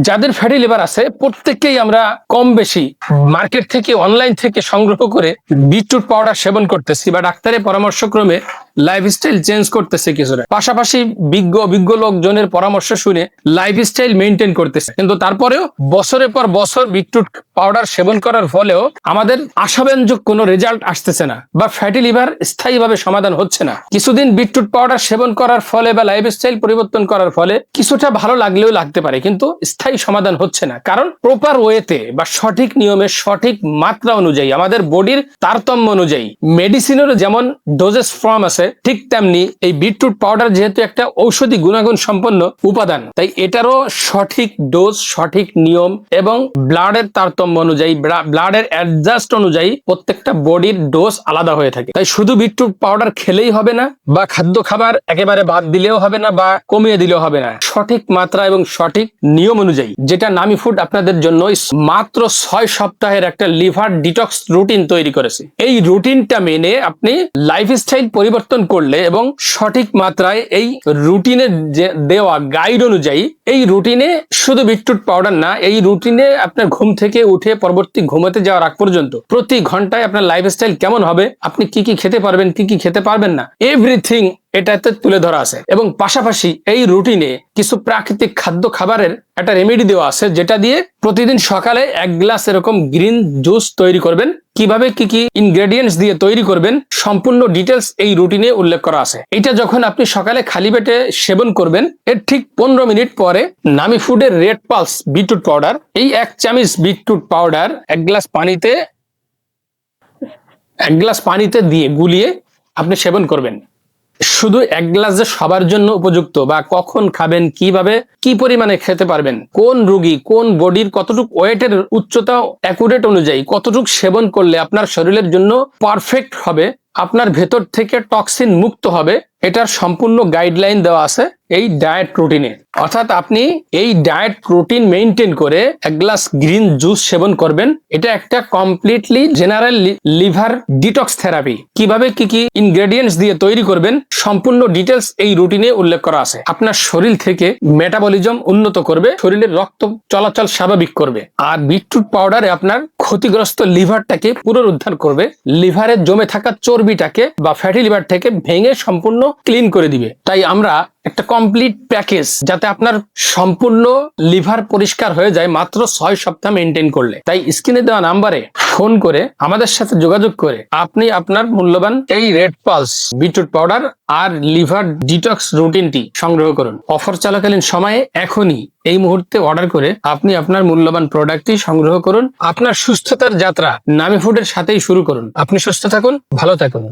যাদের fatty liver আছে, প্রত্যেককেই আমরা কম বেশি মার্কেট থেকে অনলাইন থেকে সংগ্রহ করে বিটরুট পাউডার সেবন করতেছি বা ডাক্তারের পরামর্শক্রমে লাইফস্টাইল চেঞ্জ করতেছে কিছুটা। পাশাপাশি বিজ্ঞ অভিজ্ঞ লোকজনের পরামর্শ শুনে লাইফস্টাইল মেনটেন করতেছে। কিন্তু তারপরেও বছরের পর বছর বিটরুট পাউডার সেবন করার ফলেও আমাদের আশাব্যঞ্জক কোনো রেজাল্ট আসতেছে না বা ফ্যাটি লিভার স্থায়ীভাবে সমাধান হচ্ছে না। কিছুদিন বিটরুট পাউডার সেবন করার ফলে বা লাইফস্টাইল পরিবর্তন করার ফলে কিছুটা ভালো লাগলেও লাগতে পারে, কিন্তু স্থায়ী সমাধান হচ্ছে না। কারণ প্রপার ওয়েতে বা সঠিক নিয়মে সঠিক মাত্রা অনুযায়ী, আমাদের বডির তারতম্য অনুযায়ী মেডিসিনেরও যেমন ডোজেস ফর্ম আছে ঠিক তেমনি এই বিটরুট পাউডার যেহেতু একটা ঔষধি গুণাগুণ সম্পন্ন উপাদান, তাই এটারও সঠিক ডোজ সঠিক নিয়ম এবং ব্লাডের তারতম্য অনুযায়ী ব্লাডের অ্যাডজাস্ট অনুযায়ী প্রত্যেকটা বডির ডোজ আলাদা হয়ে থাকে। তাই শুধু বিটরুট পাউডার খেলেই হবে না বা খাদ্য খাবার একেবারে বাদ দিলেও হবে না বা কমিয়ে দিলেও হবে না। সঠিক মাত্রা এবং সঠিক নিয়ম অনুযায়ী, যেটা নামি ফুড আপনাদের জন্য মাত্র ছয় সপ্তাহের একটা লিভার ডিটক্স রুটিন তৈরি করেছে। এই রুটিনটা মেনে আপনি লাইফস্টাইল পরিবর্তন করলে এবং সঠিক মাত্রায় এই রুটিনে দেওয়া গাইড অনুযায়ী এই রুটিনে শুধু বিট্রুট পাউডার না, এই রুটিনে আপনার ঘুম থেকে উঠে পরবর্তী ঘুমাতে যাওয়ার আগ পর্যন্ত প্রতি ঘন্টায় আপনার লাইফস্টাইল কেমন হবে, আপনি কি কি খেতে পারবেন, কি কি খেতে পারবেন না এভরিথিং এটাতে তুলে ধরা আছে। এবং পাশাপাশি এই রুটিনে কিছু প্রাকৃতিক খাদ্য খাবারের একটা রেমেডি দেওয়া আছে, যেটা দিয়ে প্রতিদিন সকালে এক গ্লাস এরকম গ্রিন জুস তৈরি করবেন। কীভাবে কি কি ইনগ্রেডিয়েন্টস দিয়ে তৈরি করবেন, সম্পূর্ণ ডিটেলস এই রুটিনে উল্লেখ করা আছে। এটা যখন আপনি সকালে খালি পেটে সেবন করবেন, এর ঠিক পনেরো মিনিট পরে নামি ফুডের রেড পালস বিটরুট পাউডার এই এক চামিচ বিটরুট পাউডার এক গ্লাস পানিতে, এক গ্লাস পানিতে দিয়ে গুলিয়ে আপনি সেবন করবেন। শুধু এক গ্লাস যে সবার জন্য উপযুক্ত বা কখন খাবেন, কীভাবে, কি পরিমাণে খেতে পারবেন, কোন রুগী, কোন বডির কতটুকু ওয়েটের উচ্চতা অ্যাকুরেট অনুযায়ী কতটুকু সেবন করলে আপনার শরীরের জন্য পারফেক্ট হবে আপনার ভেতর থেকে টক্সিন মুক্ত হবে, এটার সম্পূর্ণ গাইডলাইন দেওয়া আছে এই ডায়েট রুটিনে অর্থাৎ আপনি এই ডায়েট প্রোটিন মেনটেন করে এক গ্লাস গ্রিন জুস সেবন করবেন। এটা একটা completely general liver detox therapy কীভাবে কি কি ইনগ্রেডিয়েন্টস দিয়ে তৈরি করবেন, সম্পূর্ণ ডিটেলস এই রুটিনে উল্লেখ করা আছে। আপনার শরীর থেকে মেটাবলিজম উন্নত করবে, শরীরের রক্ত চলাচল স্বাভাবিক করবে। আর বিটরুট পাউডারে আপনার ক্ষতিগ্রস্ত লিভারটাকে পুনরুদ্ধার করবে। লিভারে জমে থাকা চর্বিটাকে বা ফ্যাটি লিভার থেকে ভেঙে সম্পূর্ণ ক্লিন করে দিবে। তাই আমরা একটা কমপ্লিট প্যাকেজ যাতে আপনার সম্পূর্ণ লিভার পরিষ্কার হয়ে যায় মাত্র ছয় সপ্তাহ মেনটেন করলে। তাই স্ক্রিনে দেওয়া নাম্বারে ফোন করে আমাদের সাথে যোগাযোগ করে আপনি আপনার মূল্যবান এই রেড পালস বিটরুট পাউডার আর লিভার ডিটক্স রুটিনটি সংগ্রহ করুন। অফার চলাকালীন সময়ে এখনই এই মুহূর্তে অর্ডার করে আপনি আপনার মূল্যবান প্রোডাক্টটি সংগ্রহ করুন। আপনার সুস্থতার যাত্রা নামি ফুডের সাথেই শুরু করুন। আপনি সুস্থ থাকুন, ভালো থাকুন।